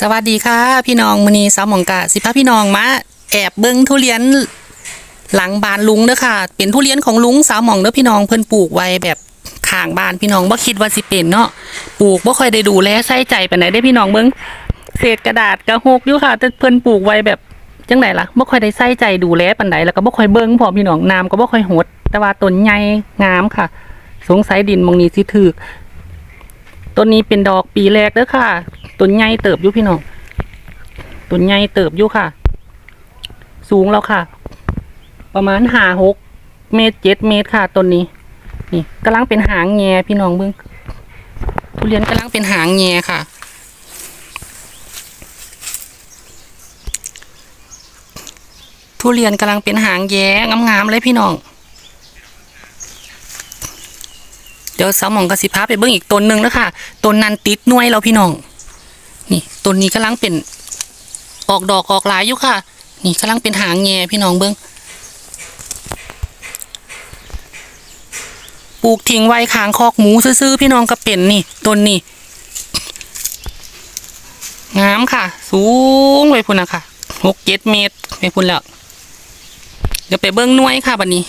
สวัสดีค่ะ พี่น้องมือนีสาวหมองกะสิพาพี่น้องมาแอบเบิ้งทุเรียนหลังบ้านลุงเด้อค่ะ เป็นทุเรียนของลุงสาวหมองเด้อพี่น้องเพิ่นปลูกไว้แบบข้างบ้านพี่น้องบ่คิดว่าสิเป็นเนาะปลูกบ่ค่อยได้ดูแลใส่ใจปานใดได้พี่น้องเบิ้งเศษกระดาษกระหกอยู่ค่ะ แต่เพิ่นปลูกไว้แบบจังไดล่ะบ่ค่อยได้ใส่ใจดูแลปานใดแล้วก็บ่ค่อยเบิ่งพอมพี่น้องน้ำก็บ่ค่อยหด แต่ว่าต้นใหญ่งามค่ะ สงสัยดินมองนี้สิถึก ต้นนี้เป็นดอกปีแรกเด้อค่ะต้นใหญ่เติบอยู่พี่น้องต้นใหญ่เติบอยู่ค่ะ สูงแล้วค่ะ ประมาณหาหกเมตรเจ็ดเมตรค่ะต้นนี้ นี่กำลังเป็นหางแง่พี่น้องเบิ้งทุเรียนกำลังเป็นหางแง่ค่ะทุเรียนกำลังเป็นหางแย้งามๆเลยพี่น้อง เดี๋ยวสาวหมองกระสิพาไปเบิ้งอีกต้นหนึ่งแล้วค่ะต้นนันติดน่วยแล้วพี่น้อง นี่ต้นนี้กำลังเป็น ออกดอกออกหลายอยู่ค่ะ นี่กำลังเป็นหางแง่พี่น้องเบิ้งปลูกทิ้งไว้ค้างคอกหมูซื่อๆพี่น้องก็เป็นนี่ต้นนี่งามค่ะ สูงไปพุ่นนะค่ะหกเจ็ดเมตรไปพุ่นแล้วเดี๋ยวไปเบิ้งน่วยค่ะบัดนนี้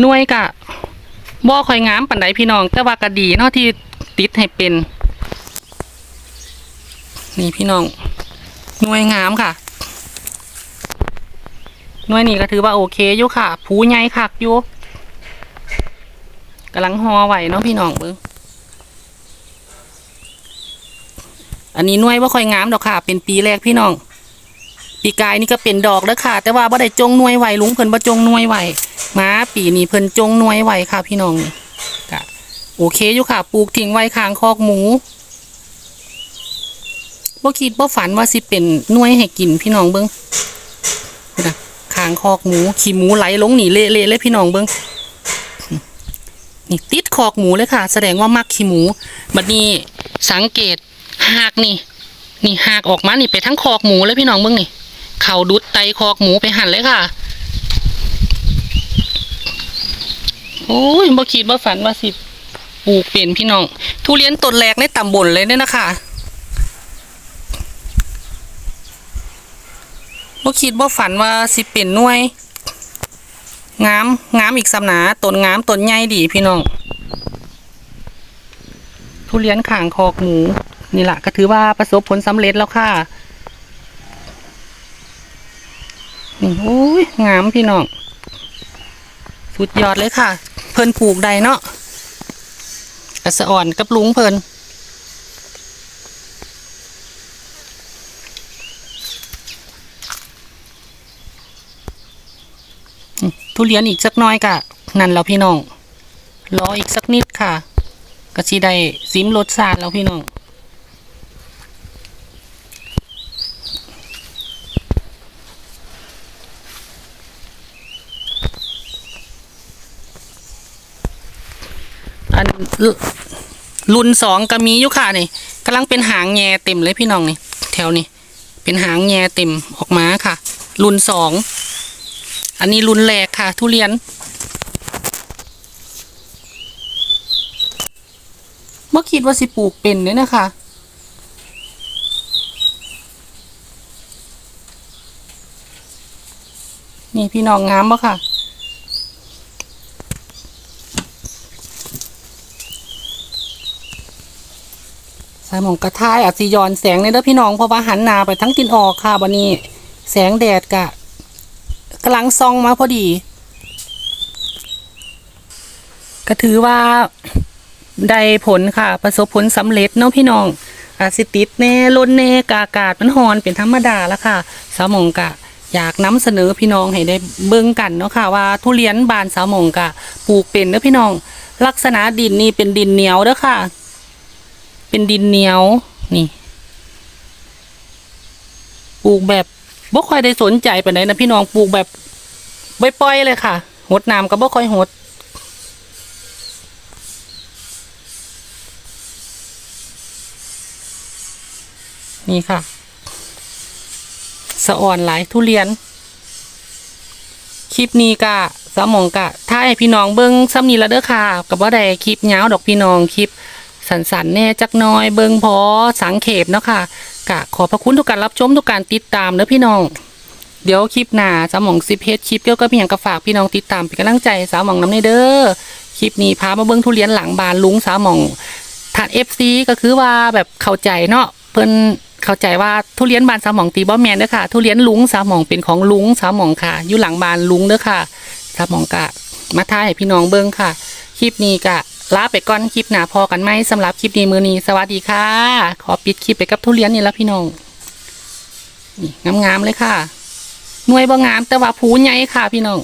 หน่วยกะบ่ค่อยงามปานใดพี่น้อง แต่ว่าก็ดีเนาะที่ติดให้เป็น นี่พี่น้องหน่วยงามค่ะหน่วยนี้ก็ถือว่าโอเคอยู่ค่ะ ผูใหญ่คักอยู่กำลังหอไหวเนาะพี่น้องเบิ้งอันนี้หน่วยว่าค่อยงามดอกค่ะ เป็นปีแรกพี่น้อง ปีกายนี่ก็เป็นดอกแล้วค่ะ แต่ว่าบ่ได้จงนวยไหวลุงเพิ่นบ่จงนวยไหวมาปีนี้เพิ่นจงนวยไหวค่ะ พี่น้องก็โอเคอยู่ค่ะ ปลูกทิ้งไว้ข้างคอกหมูบ่คิดบ่ฝันว่าสิเป็นนวยให้กินพี่น้องเบิ้งนะคางคอกหมูขี้หมูไหลลงหนีเละๆเลยพี่น้องเบิ้งนี่ติดคอกหมูเลยค่ะ แสดงว่ามักขี้หมูบัดนี้สังเกตหากนี่ นี่หากออกมานี่ไปทั้งคอกหมูเลยพี่น้องเบิ้งนี่ เขาดุดไตคอกหมูไปหั่นเลยค่ะ โอ้ยบ่คิดบ่ฝันว่าสิปลูกเป็นพี่น้อง ทุเรียนต้นแรกในตำบลเลยเนี่ยนะคะบ่คิดบ่ฝันว่าสิเป็นหน่วย งามงามอีกสำนาต้นงามต้นใหญ่ดีพี่น้อง ทุเรียนข่างคอกหมูนี่แหละก็ถือว่าประสบผลสำเร็จแล้วค่ะ นี่โอ้ยงามพี่น้องสุดยอดเลยค่ะ เพิ่นปลูกใดเนาะกระสอ่อนกับลุงเพิ่นทุเรียนอีกสักน้อยกะ นั่นแล้วพี่น้อง รออีกสักนิดค่ะ ก็สิได้ซิมรสชาติแล้วพี่น้อง รุ่นสองก็มีอยู่ค่ะนี่กำลังเป็นหางแงเต็มเลยพี่น้องนี่แถวนี้เป็นหางแงเต็มออกมาค่ะ รุ่นสองอันนี้รุ่นแรกค่ะ ทุเรียนเมื่อคิดว่าสิปลูกเป็นเนี่ยนะคะนี่พี่น้องงามปะค่ะ สายหมองกระทายอาจสิยอนแสงในเด้อพี่น้องเพราะว่าหันหน้าไปทั้งตินออกค่ะวันนี้ แสงแดดกะกำลังซองมาพอดี ก็ถือว่าได้ผลค่ะ ประสบผลสำเร็จเนาะพี่น้องอาจสิติดแน่ล้นแน่กากาศมันฮอนเป็นธรรมดาแล้วค่ะ สาวมองกะ อยากนำเสนอพี่น้องให้ได้เบิ่งกันเนาะค่ะ ว่าทุเรียนบานสาวมองกะปลูกเป็นเด้อพี่น้อง ลักษณะดินนี่เป็นดินเหนียวเด้อค่ะ เป็นดินเหนียว นี่ ปลูกแบบบ่ค่อยได้สนใจปานนะพี่น้องปลูกแบบปล่อยๆเลยค่ะ หดน้ำก็บ่ค่อยหดนี่ค่ะ สะอ่อนหลายทุเรียน คลิปนี้กะสมองกะ ถ้าให้พี่น้องเบิ้งซ้ำนี้แล้วเด้อค่ะ กับว่าได้คลิปยาวดอกพี่น้องคลิป สันสันแน่จักน้อยเบิงพอสังเขปเนาะค่ะกะขอพระคุณทุกการรับชมทุกการติดตามเด้อพี่น้อง เดี๋ยวคลิปหน้าสาวหมองสิเพจคลิปเกี่ยวกับอหย่างก็ฝากพี่น้องติดตามเป็นกำลังใจสาวหมองน้ำในเด้อคลิปนี้พามาเบิงทุเรียนหลังบานลุงสาวหมองทานเอฟซีก็คือว่าแบบเข้าใจเนาะเพิ่นเข้าใจว่าทุเรียนบานสาวหมองตีบ่แมนเด้อค่ะ ทุเรียนลุงสาวหมองเป็นของลุงสาวหมองค่ะอยู่หลังบานลุงเด้อค่ะสาวหมองกะมาทายให้พี่น้องเบิงค่ะคลิปนี้กะ ลาไปก่อนคลิปหนาพอกันไหมสำหรับคลิปนี้มือนี้สวัสดีค่ะ ขอปิดคลิปไปกับทุเรียนนี่ละพี่น้องนี่งามๆเลยค่ะหน่วยบ่งามแต่ว่าผูใหญ่ค่ะพี่น้อง